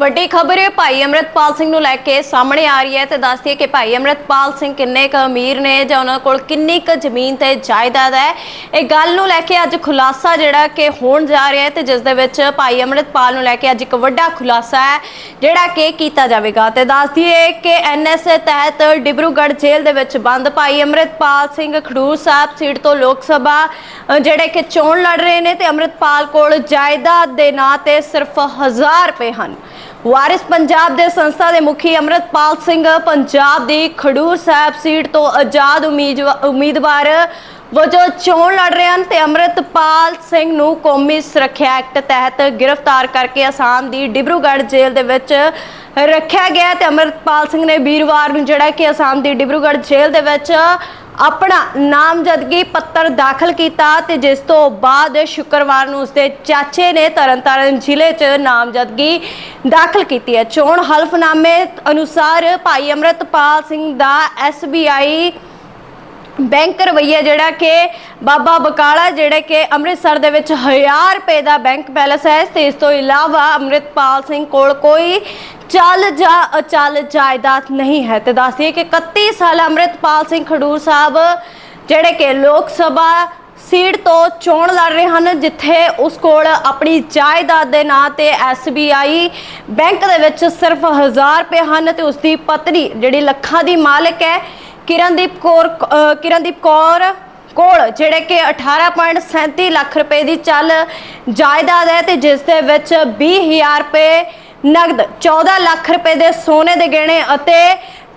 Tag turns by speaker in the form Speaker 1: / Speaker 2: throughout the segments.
Speaker 1: ਵੱਡੀ ਖਬਰ ਹੈ ਭਾਈ ਅਮਰਤਪਾਲ ਸਿੰਘ ਨੂੰ ਲੈ ਕੇ ਸਾਹਮਣੇ ਆ ਰਹੀ ਹੈ ਤੇ ਦੱਸਦੀ ਹੈ ਕਿ ਭਾਈ ਅਮਰਤਪਾਲ ਸਿੰਘ ਕਿੰਨੇ ਕੁ ਅਮੀਰ ਨੇ ਜਾਂ ਉਹਨਾਂ ਕੋਲ ਕਿੰਨੀ ਕੁ ਜ਼ਮੀਨ ਤੇ ਜਾਇਦਾਦ ਹੈ। ਇਹ ਗੱਲ ਨੂੰ ਲੈ ਕੇ ਅੱਜ ਖੁਲਾਸਾ ਜਿਹੜਾ ਕਿ ਹੋਣ ਜਾ ਰਿਹਾ ਹੈ ਤੇ ਜਿਸ ਦੇ ਵਿੱਚ ਭਾਈ ਅਮਰਤਪਾਲ ਨੂੰ ਲੈ ਕੇ ਅੱਜ ਇੱਕ ਵੱਡਾ ਖੁਲਾਸਾ ਹੈ, ਜਿਹੜਾ ਕਿ ਕੀਤਾ ਜਾਵੇਗਾ। ਤੇ ਦੱਸਦੀ ਹੈ ਕਿ ਐਨਐਸਏ ਤਹਿਤ ਡਿਬਰੂਗੜ੍ਹ ਜੇਲ੍ਹ ਦੇ ਵਿੱਚ ਬੰਦ ਭਾਈ ਅਮਰਤਪਾਲ ਸਿੰਘ ਖਡੂਰ ਸਾਹਿਬ ਸੀਟ ਤੋਂ ਲੋਕ ਸਭਾ ਜਿਹੜੇ ਕਿ ਚੋਣ ਲੜ ਰਹੇ ਨੇ ਤੇ ਅਮਰਤਪਾਲ ਕੋਲ ਜਾਇਦਾਦ ਦੇ ਨਾਂ ਤੇ ਸਿਰਫ 1000 ਰੁਪਏ ਹਨ। ਵਾਰਿਸ ਪੰਜਾਬ ਦੇ ਸੰਸਥਾ ਦੇ ਮੁਖੀ ਅਮਰਤਪਾਲ ਸਿੰਘ ਪੰਜਾਬ ਦੀ ਖਡੂਰ ਸਾਹਿਬ ਸੀਟ ਤੋਂ ਆਜ਼ਾਦ ਉਮੀਦਵਾ- ਉਮੀਦਵਾਰ ਵਜੋਂ ਚੋਣ ਲੜ ਰਹੇ ਹਨ ਤੇ ਅਮਰਤਪਾਲ ਸਿੰਘ ਨੂੰ ਕੌਮੀ ਸੁਰੱਖਿਆ ਐਕਟ ਤਹਿਤ ਗ੍ਰਿਫਤਾਰ ਕਰਕੇ ਅਸਾਮ ਦੀ ਡਿਬਰੂਗੜ੍ਹ ਜੇਲ੍ਹ ਦੇ ਵਿੱਚ ਰੱਖਿਆ ਗਿਆ ਤੇ ਅਮਰਤਪਾਲ ਸਿੰਘ ਨੇ ਵੀਰਵਾਰ ਨੂੰ ਜਿਹੜਾ ਕਿ ਅਸਾਮ ਦੀ ਡਿਬਰੂਗੜ੍ਹ ਜੇਲ੍ਹ ਦੇ ਵਿੱਚ ਆਪਣਾ ਨਾਮਜ਼ਦਗੀ ਪੱਤਰ ਦਾਖਲ ਕੀਤਾ ਤੇ ਜਿਸ ਤੋਂ ਬਾਅਦ ਸ਼ੁੱਕਰਵਾਰ ਨੂੰ ਉਸਦੇ ਚਾਚੇ ਨੇ ਤਰਨਤਾਰਨ ਜ਼ਿਲ੍ਹੇ 'ਚ ਨਾਮਜ਼ਦਗੀ ਦਾਖਲ ਕੀਤੀ ਹੈ। ਚੋਣ ਹਲਫਨਾਮੇ ਅਨੁਸਾਰ ਭਾਈ ਅਮਰਤਪਾਲ ਸਿੰਘ ਦਾ SBI ਬੈਂਕ ਰਵਈਆ ਜਿਹੜਾ ਕਿ ਬਾਬਾ ਬਕਾਲਾ ਜਿਹੜੇ ਕਿ ਅੰਮ੍ਰਿਤਸਰ ਦੇ ਵਿੱਚ 1000 ਰੁਪਏ ਦਾ ਬੈਂਕ ਬੈਲੈਂਸ ਹੈ। ਤੇ ਇਸ ਤੋਂ ਇਲਾਵਾ ਅੰਮ੍ਰਿਤਪਾਲ ਸਿੰਘ ਕੋਲ ਕੋਈ ਚੱਲ ਜਾਂ, ਅਚਲ ਜਾਇਦਾਦ ਨਹੀਂ ਹੈ। ਤੇ ਦੱਸਦੀਏ ਕਿ 31 ਸਾਲ ਅੰਮ੍ਰਿਤਪਾਲ ਸਿੰਘ ਖਡੂਰ ਸਾਹਿਬ ਜਿਹੜੇ ਕਿ ਲੋਕ ਸਭਾ ਸੀਟ ਤੋਂ ਚੋਣ ਲੜ ਰਹੇ ਹਨ, ਜਿੱਥੇ ਉਸ ਕੋਲ ਆਪਣੀ ਜਾਇਦਾਦ ਦੇ ਨਾਂ ਤੇ SBI ਬੈਂਕ ਦੇ ਵਿੱਚ ਸਿਰਫ 1000 ਰੁਪਏ ਹਨ ਤੇ ਉਸ ਦੀ ਪਤਨੀ, ਜਿਹੜੀ ਲੱਖਾਂ ਦੀ ਮਾਲਕ ਹੈ ਕਿਰਨਦੀਪ ਕੌਰ ਅ, ਕਿਰਨਦੀਪ ਕੌਰ ਕੋਲ ਜਿਹੜੇ ਕਿ 18.37 ਲੱਖ ਰੁਪਏ ਦੀ ਚੱਲ ਜਾਇਦਾਦ ਹੈ ਤੇ ਜਿਸ ਦੇ ਵਿੱਚ 20000 ਰੁਪਏ ਨਗਦ 14 ਲੱਖ ਰੁਪਏ ਦੇ ਸੋਨੇ ਦੇ ਗਹਿਣੇ ਅਤੇ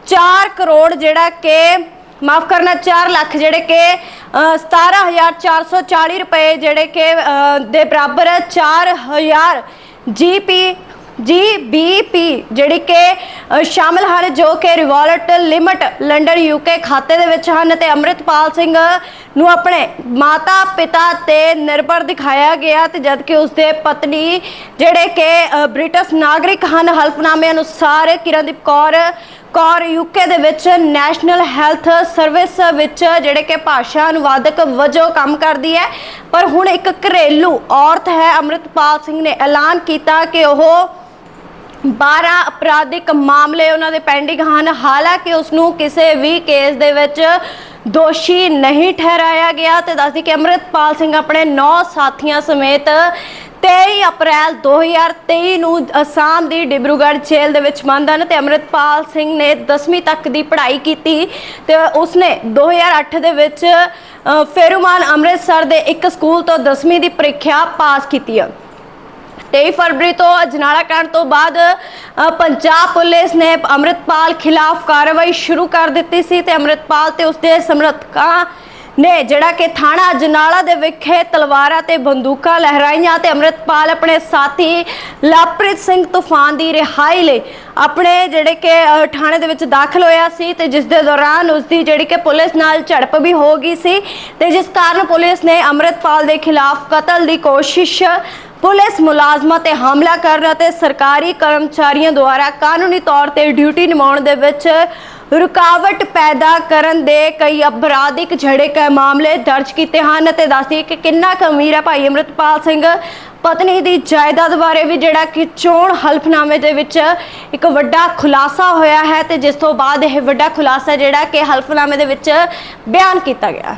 Speaker 1: 4 ਕਰੋੜ ਜਿਹੜਾ ਕਿ ਮਾਫ ਕਰਨਾ 4 ਲੱਖ ਜਿਹੜੇ ਕਿ ਅ, 17440 ਰੁਪਏ ਜਿਹੜੇ ਕਿ ਅ, ਦੇ ਬਰਾਬਰ ਹੈ 4000 ਜੀਪੀ ਜੀਬੀਪੀ ਜਿਹੜੀ ਕਿ ਸ਼ਾਮਲ ਹਨ ਜੋ ਕਿ ਰਿਵਾਲਟ ਲਿਮਟ ਲੰਡਨ ਯੂਕੇ ਖਾਤੇ ਦੇ ਵਿੱਚ ਹਨ ਤੇ ਅੰਮ੍ਰਿਤਪਾਲ ਸਿੰਘ ਨੂੰ ਆਪਣੇ ਮਾਤਾ ਪਿਤਾ ਤੇ ਨਿਰਭਰ ਦਿਖਾਇਆ ਗਿਆ ਤੇ ਜਦਕਿ ਉਸਦੇ ਪਤਨੀ ਜਿਹੜੇ ਕਿ ਬ੍ਰਿਟਿਸ਼ ਨਾਗਰਿਕ ਹਨ, ਹਲਫਨਾਮੇ ਅਨੁਸਾਰ ਕਿਰਨਦੀਪ ਕੌਰ ਕੌਰ ਯੂਕੇ ਦੇ ਵਿੱਚ ਨੈਸ਼ਨਲ ਹੈਲਥ ਸਰਵਿਸ ਵਿੱਚ ਜਿਹੜੇ ਕਿ ਭਾਸ਼ਾ ਅਨੁਵਾਦਕ ਵਜੋਂ ਕੰਮ ਕਰਦੀ ਹੈ। ਪਰ ਹੁਣ ਇੱਕ ਘਰੇਲੂ ਔਰਤ ਹੈ, ਅੰਮ੍ਰਿਤਪਾਲ ਸਿੰਘ ਨੇ ਐਲਾਨ ਕੀਤਾ ਕਿ ਉਹ 12 ਅਪਰਾਧਿਕ ਮਾਮਲੇ ਉਹਨਾਂ ਦੇ ਪੈਂਡਿੰਗ ਹਨ। ਹਾਲਾਂਕਿ ਉਸ ਨੂੰ ਕਿਸੇ ਵੀ ਕੇਸ ਦੇ ਵਿੱਚ ਦੋਸ਼ੀ ਨਹੀਂ ਠਹਿਰਾਇਆ ਗਿਆ ਤੇ ਦੱਸਦੀ ਕਿ ਅੰਮ੍ਰਿਤਪਾਲ ਸਿੰਘ ਆਪਣੇ 9 ਸਾਥੀਆਂ ਸਮੇਤ 23 ਅਪ੍ਰੈਲ 2023 ਨੂੰ ਅਸਾਮ ਦੀ ਡਿਬਰੂਗੜ੍ਹ ਜੇਲ੍ਹ ਦੇ ਵਿੱਚ ਬੰਦ ਹਨ ਤੇ ਅੰਮ੍ਰਿਤਪਾਲ ਸਿੰਘ ਨੇ 10ਵੀਂ ਤੱਕ ਦੀ ਪੜ੍ਹਾਈ ਕੀਤੀ ਤੇ ਉਸਨੇ 2008 ਦੇ ਵਿੱਚ ਫੇਰੂਮਾਨ ਅੰਮ੍ਰਿਤਸਰ ਦੇ ਇੱਕ ਸਕੂਲ ਤੋਂ 10ਵੀਂ ਦੀ ਪ੍ਰੀਖਿਆ ਪਾਸ ਕੀਤੀ ਹੈ 23 ਫਰਵਰੀ ਤੋਂ ਅਜਨਾਲਾ ਕਾਂਡ ਤੋਂ ਬਾਅਦ ਪੰਜਾਬ ਪੁਲਿਸ ਨੇ ਅੰਮ੍ਰਿਤਪਾਲ ਖਿਲਾਫ ਕਾਰਵਾਈ ਸ਼ੁਰੂ ਕਰ ਦਿੱਤੀ ਸੀ ਤੇ ਅੰਮ੍ਰਿਤਪਾਲ ਤੇ ਉਸਦੇ ਸਮਰਥਕਾਂ ਨੇ ਜਿਹੜਾ ਕਿ ਥਾਣਾ ਅਜਨਾਲਾ ਦੇ ਵਿਖੇ ਤਲਵਾਰਾਂ ਤੇ ਬੰਦੂਕਾਂ ਲਹਿਰਾਈਆਂ ਤੇ ਅੰਮ੍ਰਿਤਪਾਲ ਆਪਣੇ ਸਾਥੀ ਲਵਪ੍ਰੀਤ ਸਿੰਘ ਤੂਫਾਨ ਦੀ ਰਿਹਾਈ ਲਈ ਆਪਣੇ ਜਿਹੜੇ ਕਿ ਥਾਣੇ ਦੇ ਵਿੱਚ ਦਾਖਲ ਹੋਇਆ ਸੀ ਤੇ ਜਿਸ ਦੇ ਦੌਰਾਨ ਉਸਦੀ ਜਿਹੜੀ ਕਿ ਪੁਲਿਸ ਨਾਲ ਝੜਪ ਵੀ ਹੋ ਗਈ ਸੀ ਤੇ ਜਿਸ ਕਾਰਨ ਪੁਲਿਸ ਨੇ ਅੰਮ੍ਰਿਤਪਾਲ ਦੇ ਖਿਲਾਫ ਕਤਲ ਦੀ ਕੋਸ਼ਿਸ਼ ਪੁਲਿਸ ਮੁਲਾਜ਼ਮਾਂ ਤੇ ਹਮਲਾ ਕਰਨ ਅਤੇ ਸਰਕਾਰੀ ਕਰਮਚਾਰੀਆਂ ਦੁਆਰਾ ਕਾਨੂੰਨੀ ਤੌਰ ਤੇ ਡਿਊਟੀ ਨਿਭਾਉਣ ਦੇ ਵਿੱਚ ਰੁਕਾਵਟ ਪੈਦਾ ਕਰਨ ਦੇ ਕਈ ਅਪਰਾਧਿਕ ਜਿਹੜੇ ਕਿ ਮਾਮਲੇ ਦਰਜ ਕੀਤੇ ਹਨ ਤੇ ਦੱਸਦੀ ਕਿ ਕਿੰਨਾ ਕੁ ਅਮੀਰ ਹੈ ਭਾਈ ਅਮਰਿਤਪਾਲ ਸਿੰਘ। ਪਤਨੀ ਦੀ ਜਾਇਦਾਦ ਬਾਰੇ ਵੀ ਜਿਹੜਾ ਕਿ ਚੋਣ ਹਲਫਨਾਮੇ ਦੇ ਵਿੱਚ ਇੱਕ ਵੱਡਾ ਖੁਲਾਸਾ ਹੋਇਆ ਹੈ ਤੇ ਜਿਸ ਤੋਂ ਬਾਅਦ ਇਹ ਵੱਡਾ ਖੁਲਾਸਾ ਜਿਹੜਾ ਕਿ ਹਲਫਨਾਮੇ ਦੇ ਵਿੱਚ ਬਿਆਨ ਕੀਤਾ ਗਿਆ।